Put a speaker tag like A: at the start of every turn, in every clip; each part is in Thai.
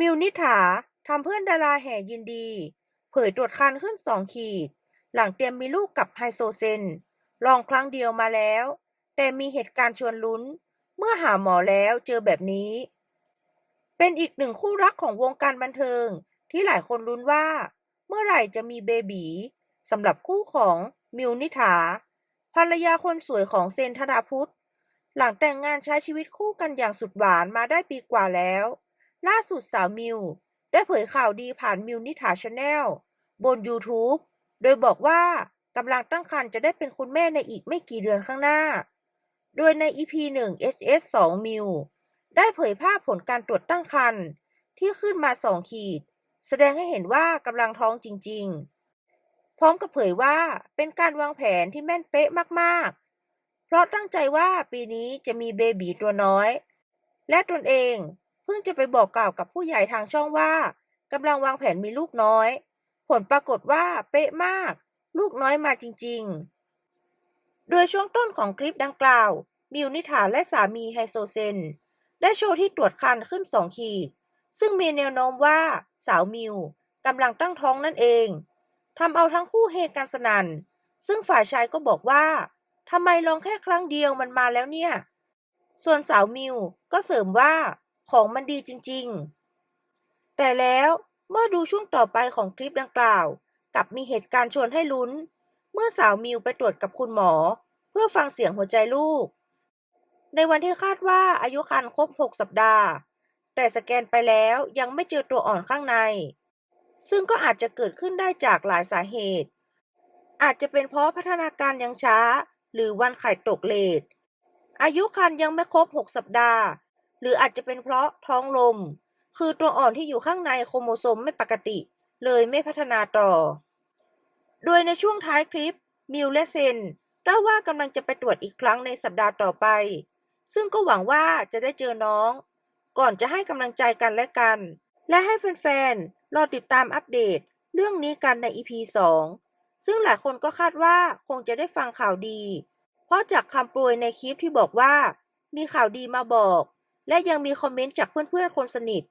A: มิวนิษฐาทำเพื่อนดาราแห่ยินดี เผยตรวจคันขึ้นสองขีด หลังเตรียมมีลูกกับไฮโซเซน ลองครั้งเดียวมาแล้ว แต่มีเหตุการณ์ชวนลุ้น เมื่อหาหมอแล้วเจอแบบนี้ เป็นอีกหนึ่งคู่รักของวงการบันเทิง ที่หลายคนลุ้นว่า เมื่อไหร่จะมีเบบีสำหรับคู่ของมิวนิษฐาภรรยาคนสวยของเซนธราพุทธหลังแต่งงานใช้ชีวิตคู่กันอย่างสุดหวานมาได้ปีกว่าแล้ว ล่าสุดสาวมิว ได้เผยข่าวดีผ่านมิวนิถาชาแนลบน YouTube โดยบอกว่ากำลังตั้งครรภ์จะได้เป็นคุณแม่ในอีกไม่กี่เดือนข้างหน้า โดยใน EP 1 HS 2 มิว ได้เผยภาพผลการตรวจตั้งครรภ์ที่ขึ้นมา 2 ขีด แสดงให้เห็นว่ากำลังท้องจริง ๆ พร้อมกับเผยว่าเป็นการวางแผนที่แม่นเป๊ะมากๆ เพราะตั้งใจว่าปีนี้จะมีเบบีตัวน้อย และตนเอง เพิ่งจะไปบอกกล่าวกับผู้ใหญ่ทางช่องว่ากำลังวางแผนมีลูกน้อย ผลปรากฏว่าเป๊ะมาก ลูกน้อยมาจริง ๆ โดยช่วงต้นของคลิปดังกล่าว มิวนิถาและสามีไฮโซเซน ได้โชว์ที่ตรวจคันขึ้นสองขีด ซึ่งมีแนวโน้มว่าสาวมิวกำลังตั้งท้องนั่นเองทำเอาทั้งคู่เฮกันสนัน่น ซึ่งฝ่ายชายก็บอกว่าทำไมลองแค่ครั้งเดียวมันมาแล้วเนี่ย ส่วนสาวมิวก็เสริมว่า ของมันดีจริง ๆ แต่แล้วเมื่อดูช่วงต่อไปของคลิปดังกล่าว กลับมีเหตุการณ์ชวนให้ลุ้น เมื่อสาวมิวไปตรวจกับคุณหมอ เพื่อฟังเสียงหัวใจลูก ในวันที่คาดว่าอายุครรภ์ครบ 6 สัปดาห์ แต่สแกนไปแล้วยังไม่เจอตัวอ่อนข้างใน ซึ่งก็อาจจะเกิดขึ้นได้จากหลายสาเหตุ อาจจะเป็นเพราะพัฒนาการยังช้า หรือวันไข่ตกเลทอายุครรภ์ยังไม่ครบ 6 สัปดาห์ รืออาจจะเป็นเพราะท้องลม คือตัวอ่อนที่อยู่ข้างในโครโมโซมไม่ปกติ เลยไม่พัฒนาต่อ โดยในช่วงท้ายคลิป มิวและเซนเล่าว่ากำลังจะไปตรวจอีกครั้งในสัปดาห์ต่อไป ซึ่งก็หวังว่าจะได้เจอน้อง ก่อนจะให้กำลังใจกันและกัน และให้แฟนๆ รอติดตามอัปเดต เรื่องนี้กันใน EP 2 ซึ่งหลายคนก็คาดว่าคงจะได้ฟังข่าวดี เพราะจากคำโปรยในคลิปที่บอกว่า มีข่าวดีมาบอก และยังมีคอมเมนต์จากเพื่อนๆคนสนิท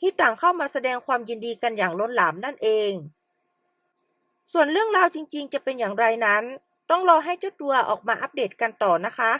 A: ที่ต่างเข้ามาแสดงความยินดีกันอย่างล้นหลามนั่นเอง ส่วนเรื่องราวจริงๆ จะเป็นอย่างไรนั้น ต้องรอให้เจ้าตัวออกมาอัปเดตกันต่อนะคะ